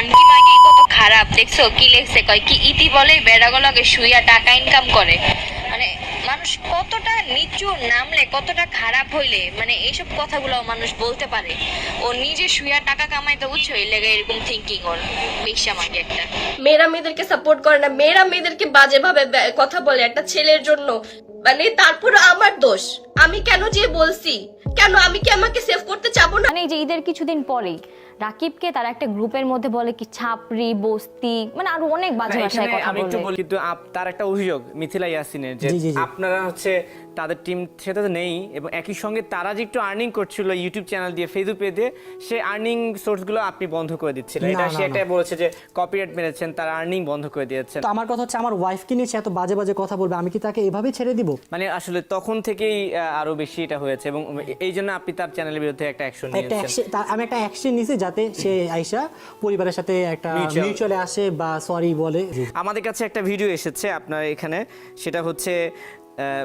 খানকি মাগি, কত খারাপ। দেখছ, কি লেখছে? কয়, কি ইতি বলে? বেড়াগুলোকে শুইয়া টাকা ইনকাম করে। মানে মানুষ কতটা নিচু নামলে, কতটা খারাপ হইলে মানে এইসব কথাগুলো মানুষ বলতে পারে। ও নিজে শুইয়া টাকা কামাইতে, বুঝছ? এই লেগে এরকম থিঙ্কিং ওর বেশ্যা মাগি একটা। মেয়েরা মেয়েদেরকে সাপোর্ট করে না। মেয়েরা মেয়েদেরকে বাজেভাবে কথা বলে একটা ছেলের জন্য। মানে তারপর আমার দোষ। আমি কেন যে বলছি? কেন? আমি কি আমাকে সেভ করতে চাবো না? মানে এই যে ঈদের কিছুদিন পরেই রাকিবকে তারা একটা গ্রুপের মধ্যে বলে কি ছাপরি বস্তি মানে আরও অনেক বাজে ভাষায় কথা আমি একটু বলি। কিন্তু আপ- তার একটা অভিযোগ মিথিলা ইয়াসিনের যে জি, জি, জি। আপনারা হচ্ছে তাদের টিম সেটা তো নেই এবং একই সঙ্গে তারা যে একটু আর্নিং করছিল ইউটিউব চ্যানেল দিয়ে ফেসবুক পে দিয়ে সে আর্নিং সোর্সগুলো আপনি বন্ধ করে দিচ্ছিলেন। না, এটা না, সে না। এটা বলেছে যে কপিরাইট মেরেছেন তারা আর্নিং বন্ধ করে দিয়েছেন। তো আমার কথা হচ্ছে আমার ওয়াইফকে নিয়ে সে এত বাজে বাজে কথা বলবে আমি কি তাকে এভাবেই ছেড়ে দিব? মানে আসলে তখন থেকেই আহ, আরও বেশি এটা হয়েছে এবং এই জন্য আপনি তার চ্যানেলের বিরুদ্ধে একটা অ্যাকশন নিয়েছেন। আমি একটা অ্যাকশন নিছি যাতে সে আইসা পরিবারের সাথে একটা মিউচুয়ালি আসে বা সরি বলে। আমাদের কাছে একটা ভিডিও এসেছে আপনার এখানে। সেটা হচ্ছে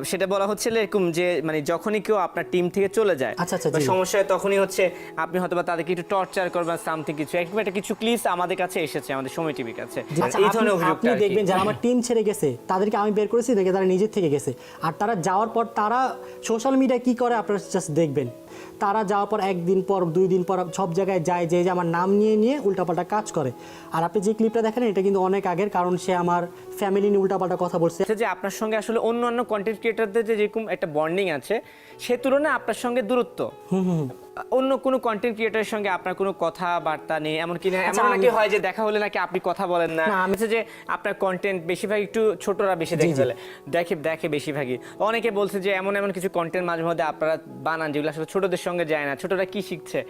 সেটা বলা হচ্ছে এরকম যে মানে যখনই কেউ আপনার টিম থেকে চলে যায় আচ্ছা, আচ্ছা। সমস্যা তখনই হচ্ছে আপনি হয়তো বা তাদেরকে একটু টর্চার করবেন সামথিং কিছু। একটু একটা কিছু ক্লিপস আমাদের কাছে এসেছে আমাদের সময় টিভির কাছে। আচ্ছা, এই ধরনের আপনি দেখবেন যারা আমার টিম ছেড়ে গেছে তাদেরকে আমি বের করেছি দেখে তারা নিজের থেকে গেছে। আর তারা যাওয়ার পর তারা সোশ্যাল মিডিয়ায় কি করে আপনারা জাস্ট দেখবেন। তারা যাওয়ার পর একদিন পর দুই দিন পর সব জায়গায় যায় যে আমার নাম নিয়ে নিয়ে উল্টাপাল্টা কাজ করে। আর আপনি যে ক্লিপটা দেখেন এটা কিন্তু অনেক আগের কারণ সে আমার ফ্যামিলি নিয়ে উল্টাপাল্টা কথা বলছে। যে আপনার সঙ্গে আসলে অন্য অন্য কন্টেন্ট ক্রিয়েটারদের যে যেরকম একটা বন্ডিং আছে সে তুলনায় আপনার সঙ্গে দূরত্ব। অন্য কোনো কন্টেন্ট ক্রিয়েটারের সঙ্গে আপনার কোনো কথাবার্তা নেই এমনকি না- আচ্ছা, এমন নাকি হয় যে দেখা হলে নাকি আপনি কথা বলেন না। না, আমি- যে আপনার কন্টেন্ট বেশিরভাগ একটু ছোটরা বেশি দেখে। ফেলে। দেখে দেখে বেশিরভাগই। অনেকে বলছে যে এমন এমন কিছু কন্টেন্ট মাঝে মধ্যে আপনারা বানান যেগুলো আসলে ছোটদের সঙ্গে যায় না ছোটরা কি শিখছে?